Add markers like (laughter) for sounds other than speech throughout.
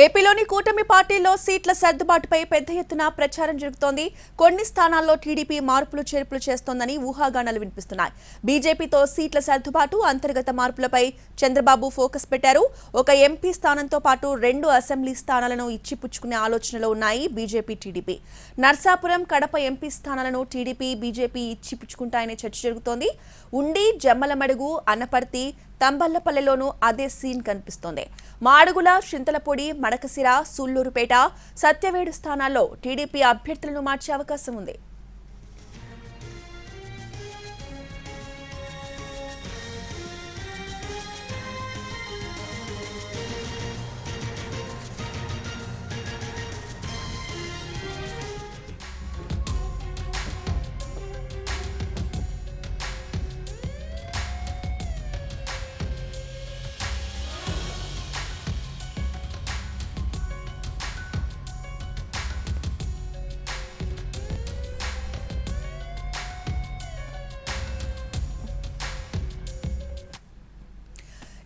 ఏపీలోని కూటమి పార్టీల్లో సీట్ల సర్దుబాటుపై పెద్ద ఎత్తున ప్రచారం జరుగుతోంది. కొన్ని స్థానాల్లో టీడీపీ మార్పులు చేర్పులు చేస్తోందని ఊహాగానాలు వినిపిస్తున్నాయి. బీజేపీతో సీట్ల సర్దుబాటు అంతర్గత మార్పులపై చంద్రబాబు ఫోకస్ పెట్టారు. ఒక ఎంపీ స్థానంతో పాటు రెండు అసెంబ్లీ స్థానాలను ఇచ్చిపుచ్చుకునే ఆలోచనలో ఉన్నాయి BJP TDP. Narsapuram Kadapa MP స్థానాలను టీడీపీ బీజేపీ ఇచ్చిపుచ్చుకుంటాయనే చర్చ జరుగుతోంది. ఉండి జమ్మలమడుగు అనపర్తి తంబల్లపల్లెలోనూ అదే సీన్ కనిపిస్తోంది. మాడుగుల చింతలపొడి మడకసిర సూళ్ళూరుపేట సత్యవేడు స్థానాల్లో టీడీపీ అభ్యర్థులను మార్చే అవకాశం ఉంది.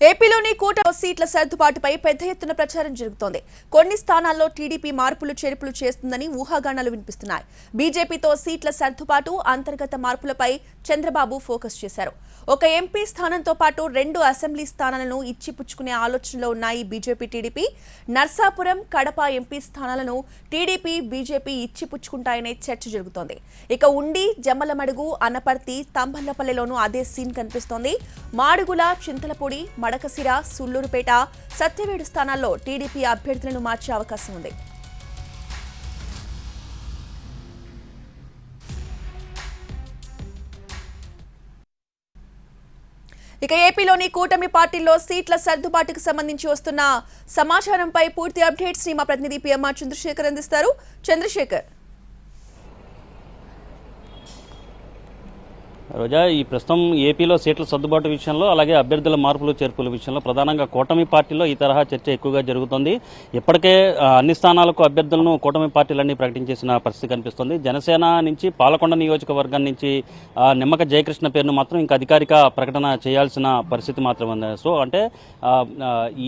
ఏపీలోని కూటమి సీట్ల సర్దుబాటుపై పెద్ద ఎత్తున ప్రచారం జరుగుతోంది. కొన్ని స్థానాల్లో టీడీపీ మార్పులు చేర్పులు చేస్తుందని ఊహాగానాలు వినిపిస్తున్నాయి. బీజేపీతో సీట్ల సర్దుబాటు అంతర్గత మార్పులపై చంద్రబాబు ఫోకస్ చేశారు. ఒక ఎంపీ స్థానంతో పాటు రెండు అసెంబ్లీ స్థానాలను ఇచ్చిపుచ్చుకునే ఆలోచనలో ఉన్నాయి BJP TDP. Narsapuram Kadapa MP స్థానాలను టీడీపీ బీజేపీ ఇచ్చిపుచ్చుకుంటాయనే చర్చ జరుగుతోంది. ఇక ఉండి జమ్మలమడుగు అనపర్తి తంబల్లపల్లెలోనూ అదే సీన్ కనిపిస్తోంది. మాడుగుల చింతలపూడి మడకసిర సుళ్ళూరుపేట సత్యవేడు స్థానాల్లో టీడీపీ అభ్యర్థులను మార్చే అవకాశం ఉంది. ఇక ఏపీలోని కూటమి పార్టీల్లో సీట్ల సర్దుబాటుకు సంబంధించి వస్తున్న సమాచారంపై పూర్తి అప్డేట్స్ని మా ప్రతినిధి పిఎంఆర్ చంద్రశేఖర్ అందిస్తారు. చంద్రశేఖర్. రోజా ఈ ప్రస్తుతం ఏపీలో సీట్ల సర్దుబాటు విషయంలో అలాగే అభ్యర్థుల మార్పులు చేర్పుల విషయంలో ప్రధానంగా కూటమి పార్టీలో ఈ తరహా చర్చ ఎక్కువగా జరుగుతుంది. ఇప్పటికే అన్ని స్థానాలకు అభ్యర్థులను కూటమి పార్టీలన్నీ ప్రకటించేసిన పరిస్థితి కనిపిస్తుంది. జనసేన నుంచి పాలకొండ నియోజకవర్గం నుంచి నిమ్మక జయకృష్ణ పేరును మాత్రం ఇంకా అధికారిక ప్రకటన చేయాల్సిన పరిస్థితి మాత్రం ఉంది. సో అంటే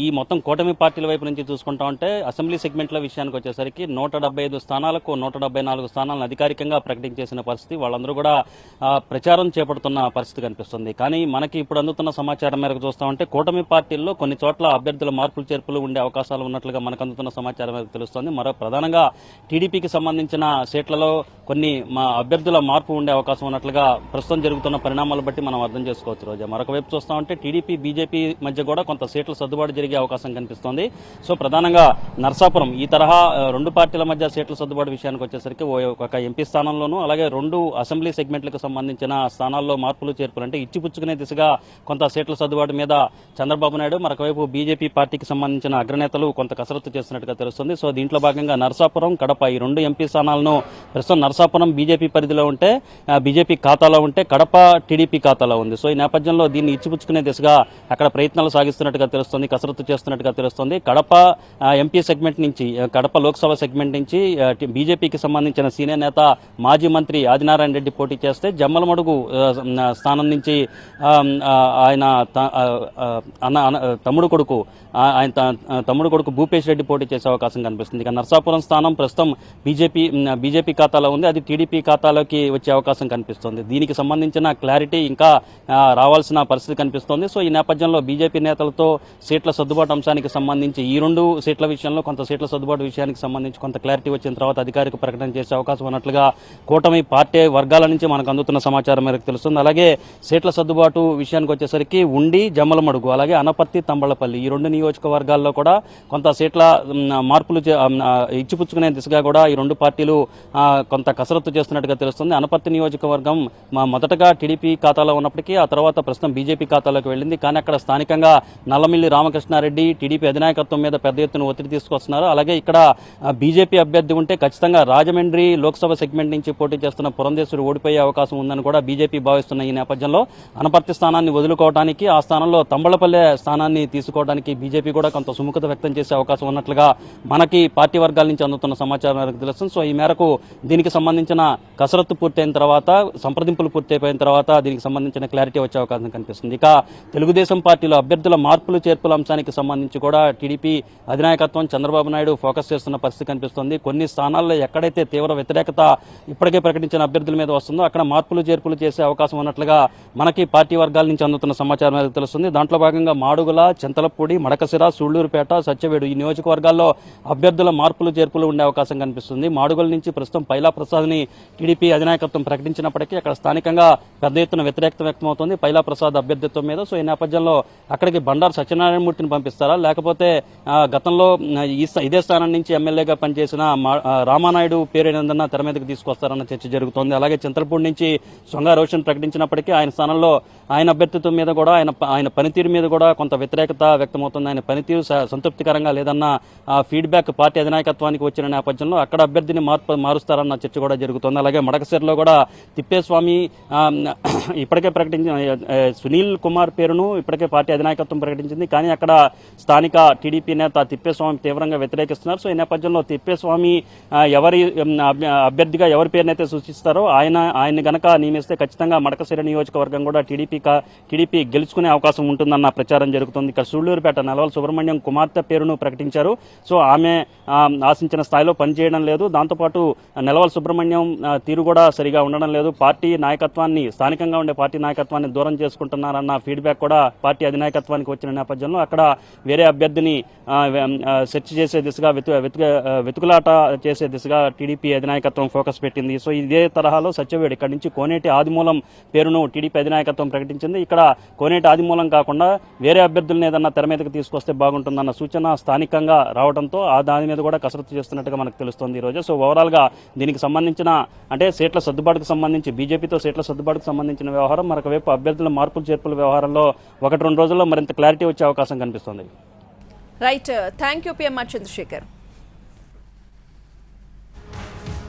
ఈ మొత్తం కూటమి పార్టీల వైపు నుంచి చూసుకుంటా ఉంటే అసెంబ్లీ సెగ్మెంట్ల విషయానికి వచ్చేసరికి నూట ఐదు స్థానాలకు నూట డెబ్బై నాలుగు స్థానాలను అధికారికంగా ప్రకటించేసిన పరిస్థితి వాళ్ళందరూ కూడా ప్రచారం ప్రచారం చేపడుతున్న పరిస్థితి కనిపిస్తుంది. కానీ మనకి ఇప్పుడు అందుతున్న సమాచారం మేరకు చూస్తా ఉంటే కూటమి పార్టీల్లో కొన్ని చోట్ల అభ్యర్థుల మార్పులు చేర్పులు ఉండే అవకాశాలు ఉన్నట్లుగా మనకు అందుతున్న సమాచారం మేరకు తెలుస్తోంది. మరో ప్రధానంగా టీడీపీకి సంబంధించిన సీట్లలో కొన్ని మా అభ్యర్థుల మార్పు ఉండే అవకాశం ఉన్నట్లుగా ప్రస్తుతం జరుగుతున్న పరిణామాలు బట్టి మనం అర్థం చేసుకోవచ్చు రోజా. మరొక వైపు చూస్తా ఉంటే టీడీపీ బీజేపీ మధ్య కూడా కొంత సీట్ల సర్దుబాటు జరిగే అవకాశం కనిపిస్తోంది. సో ప్రధానంగా నర్సాపురం ఈ తరహా రెండు పార్టీల మధ్య సీట్ల సర్దుబాటు విషయానికి వచ్చేసరికి ఓ- ఒక ఎంపీ స్థానంలోనూ అలాగే రెండు అసెంబ్లీ సెగ్మెంట్లకు సంబంధించిన స్థానాల్లో మార్పులు చేర్పులు అంటే ఇచ్చిపుచ్చుకునే దిశగా కొంత సీట్ల సర్దుబాటు మీద చంద్రబాబు నాయుడు మరొకవైపు బీజేపీ పార్టీకి సంబంధించిన అగ్రనేతలు కొంత కసరత్తు చేస్తున్నట్టుగా తెలుస్తుంది. సో దీంట్లో భాగంగా నర్సాపురం కడప ఈ రెండు ఎంపీ స్థానాలను ప్రస్తుతం నర్సాపురం బీజేపీ పరిధిలో ఉంటే బీజేపీ ఖాతాలో ఉంటే కడప టీడీపీ ఖాతాలో ఉంది. సో ఈ నేపథ్యంలో దీన్ని ఇచ్చిపుచ్చుకునే దిశగా అక్కడ ప్రయత్నాలు సాగిస్తున్నట్టుగా తెలుస్తుంది కసరత్తు చేస్తున్నట్టుగా తెలుస్తుంది. కడప ఎంపీ సెగ్మెంట్ నుంచి కడప లోక్సభ సెగ్మెంట్ నుంచి బీజేపీకి సంబంధించిన సీనియర్ నేత మాజీ మంత్రి ఆదినారాయణ రెడ్డి పోటీ చేస్తే జమ్మలమడుగు స్థానం నుంచి ఆయన అన్న తమ్ముడు కొడుకు ఆయన తమ్ముడు కొడుకు భూపేష్ రెడ్డి పోటీ చేసే అవకాశం కనిపిస్తుంది. ఇక నర్సాపురం స్థానం ప్రస్తుతం బీజేపీ బీజేపీ ఖాతాలో ఉంది. అది టీడీపీ ఖాతాలోకి వచ్చే అవకాశం కనిపిస్తుంది. దీనికి సంబంధించిన క్లారిటీ ఇంకా రావాల్సిన పరిస్థితి కనిపిస్తోంది. సో ఈ నేపథ్యంలో బీజేపీ నేతలతో సీట్ల సర్దుబాటు అంశానికి సంబంధించి ఈ రెండు సీట్ల విషయంలో కొంత సీట్ల సర్దుబాటు విషయానికి సంబంధించి కొంత క్లారిటీ వచ్చిన తర్వాత అధికారిక ప్రకటన చేసే అవకాశం ఉన్నట్లుగా కూటమి పార్టీ వర్గాల నుంచి మనకు అందుతున్న సమాచారం మేరకు తెలుస్తుంది. అలాగే సీట్ల సర్దుబాటు విషయానికి వచ్చేసరికి ఉండి జమ్మలమడుగు అలాగే అనపర్తి తంబళ్ళపల్లి ఈ రెండు నియోజకవర్గాల్లో కూడా కొంత సీట్ల మార్పులు ఇచ్చిపుచ్చుకునే దిశగా కూడా ఈ రెండు పార్టీలు కొంత కసరత్తు చేస్తున్నట్టుగా తెలుస్తుంది. అనపర్తి నియోజకవర్గం మా మొదటగా టీడీపీ ఖాతాలో ఉన్నప్పటికీ ఆ తర్వాత ప్రస్తుతం బీజేపీ ఖాతాలోకి వెళ్ళింది. కానీ అక్కడ స్థానికంగా నల్లమిల్లి రామకృష్ణారెడ్డి టీడీపీ అధినాయకత్వం మీద పెద్ద ఎత్తున ఒత్తిడి తీసుకొస్తున్నారు. అలాగే ఇక్కడ బీజేపీ అభ్యర్థి ఉంటే ఖచ్చితంగా రాజమండ్రి లోక్సభ సెగ్మెంట్ నుంచి పోటీ చేస్తున్న పురంధేశ్వరి ఓడిపోయే అవకాశం ఉందని కూడా బీజేపీ బీజేపీ భావిస్తున్న ఈ నేపథ్యంలో అనపర్తి స్థానాన్ని వదులుకోవడానికి ఆ స్థానంలో తంబళపల్లె స్థానాన్ని తీసుకోవడానికి బీజేపీ కూడా కొంత సుముఖత వ్యక్తం చేసే అవకాశం ఉన్నట్లుగా మనకి పార్టీ వర్గాల నుంచి అందుతున్న సమాచారం మేరకు తెలుస్తుంది. సో ఈ మేరకు దీనికి సంబంధించిన కసరత్తు పూర్తయిన తర్వాత సంప్రదింపులు పూర్తయిపోయిన తర్వాత దీనికి సంబంధించిన క్లారిటీ వచ్చే అవకాశం కనిపిస్తుంది. ఇక తెలుగుదేశం పార్టీలో అభ్యర్థుల మార్పులు చేర్పుల అంశానికి సంబంధించి కూడా టీడీపీ అధినాయకత్వం చంద్రబాబు నాయుడు ఫోకస్ చేస్తున్న పరిస్థితి కనిపిస్తుంది. కొన్ని స్థానాల్లో ఎక్కడైతే తీవ్ర వ్యతిరేకత ఇప్పటికే ప్రకటించిన అభ్యర్థుల మీద వస్తుందో అక్కడ మార్పులు చేర్పులు చేసే అవకాశం ఉన్నట్లుగా మనకి పార్టీ వర్గాల నుంచి అందుతున్న సమాచారం అనేది తెలుస్తుంది. దాంట్లో భాగంగా మాడుగుల చింతలపూడి మడకసిర సూళ్ళూరుపేట సత్యవేడు ఈ నియోజకవర్గాల్లో అభ్యర్థుల మార్పులు చేర్పులు ఉండే అవకాశం కనిపిస్తుంది. మాడుగుల నుంచి ప్రస్తుతం పైలా ప్రసాద్ని టీడీపీ అధినాయకత్వం ప్రకటించినప్పటికీ అక్కడ స్థానికంగా పెద్ద ఎత్తున వ్యతిరేకత వ్యక్తమవుతోంది. పైలా ప్రసాద్ అభ్యర్థిత్వం మీద సో ఈ నేపథ్యంలో అక్కడికి బండారు సత్యనారాయణమూర్తిని పంపిస్తారా? లేకపోతే గతంలో ఈ ఇదే స్థానం నుంచి ఎమ్మెల్యేగా పనిచేసిన రామానాయుడు పేరు ఏదన్నా తెర మీదకి తీసుకొస్తారన్న చర్చ జరుగుతోంది. అలాగే చింతలపూడి నుంచి సొంగ రోషన్ ప్రకటించినప్పటికీ ఆయన స్థానంలో ఆయన అభ్యర్థిత్వం మీద కూడా ఆయన ఆయన పనితీరు మీద కూడా కొంత వ్యతిరేకత వ్యక్తమవుతుంది. ఆయన పనితీరు స- సంతృప్తికరంగా లేదన్న ఫీడ్బ్యాక్ పార్టీ అధినాయకత్వానికి వచ్చిన నేపథ్యంలో అక్కడ అభ్యర్థిని మార్పు మారుస్తారన్న చర్చ కూడా జరుగుతుంది. అలాగే మడకసిరిలో కూడా తిప్పేస్వామి (clears throat) ఇప్పటికే ప్రకటించిన సునీల్ కుమార్ పేరును ఇప్పటికే పార్టీ అధినాయకత్వం ప్రకటించింది. కానీ అక్కడ స్థానిక టీడీపీ నేత తిప్పేస్వామి తీవ్రంగా వ్యతిరేకిస్తున్నారు. సో ఈ నేపథ్యంలో తిప్పేస్వామి ఎవరి అభ్యర్థిగా ఎవరి పేరునైతే సూచిస్తారో ఆయన ఆయన గనక నియమిస్తే ఖచ్చితంగా మడకశిర నియోజకవర్గం కూడా టీడీపీ టీడీపీ గెలుచుకునే అవకాశం ఉంటుందన్న ప్రచారం జరుగుతుంది. ఇక్కడ సూళ్ళూరుపేట నెలవల సుబ్రహ్మణ్యం కుమార్తె పేరును ప్రకటించారు. సో ఆమె ఆశించిన స్థాయిలో పనిచేయడం లేదు. దాంతోపాటు నెలవల సుబ్రహ్మణ్యం తీరు కూడా సరిగా ఉండడం లేదు. పార్టీ నాయకత్వాన్ని స్థానికంగా ఉండే పార్టీ నాయకత్వాన్ని దూరం చేసుకుంటున్నారన్న ఫీడ్బ్యాక్ కూడా పార్టీ అధినాయకత్వానికి వచ్చిన నేపథ్యంలో అక్కడ వేరే అభ్యర్థిని సెర్చ్ చేసే దిశగా వెతు వెతుక వెతుకులాట చేసే దిశగా టీడీపీ అధినాయకత్వం ఫోకస్ పెట్టింది. సో ఇదే తరహాలో సత్యవేడు ఇక్కడ నుంచి కోనేటి ఆదిమూలం పేరును టీడీపీ అధినాయకత్వం ప్రకటించింది. ఇక్కడ కోనేటి ఆదిమూలం కాకుండా వేరే అభ్యర్థులను ఏదన్నా తెర మీదకి తీసుకొస్తే బాగుంటుందన్న సూచన స్థానికంగా రావడంతో ఆ దాని మీద కూడా కసరత్తు చేస్తున్నట్టుగా మనకు తెలుస్తుంది ఈ సో ఓవరాల్గా దీనికి సంబంధించిన అంటే సీట్ల సర్దుబాటుకు సంబంధించి బీజేపీతో సీట్ల సర్దుబాటుకు సంబంధించిన వ్యవహారం మరొకవైపు అభ్యర్థుల మార్పులు చేర్పుల వ్యవహారంలో ఒకటి రెండు రోజుల్లో మరింత క్లారిటీ వచ్చే అవకాశం కనిపిస్తుంది. Right thank you PMR Chandrasekhar.